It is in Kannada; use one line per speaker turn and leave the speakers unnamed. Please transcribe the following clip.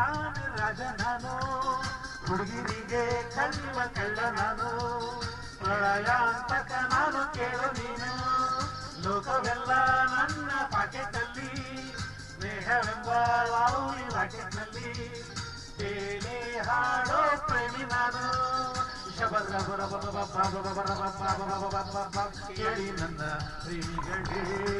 ಶಾನ ರಾಜ ನಾನು ಹುಡುಗಿರಿಗೆ ಕಣ್ಣಿವ ಕಳ್ಳ ನಾನು ಪ್ರಳಯಾಂತಕ ನಾನು ಕೇಳು ನೀನು ಲೋಕವೆಲ್ಲ ನನ್ನ ಪಾಕೆಟ್ನಲ್ಲಿ ಸ್ನೇಹವೆಂಬ ಲಾವುಲಿ ಪಾಕೆಟ್ನಲ್ಲಿ ಕೇಳಿ ಹಾಡೋ ಪ್ರೇಮಿ ನಾನು ಕೇಳಿ ನನ್ನ ಪ್ರೇಮಿಗಳೇ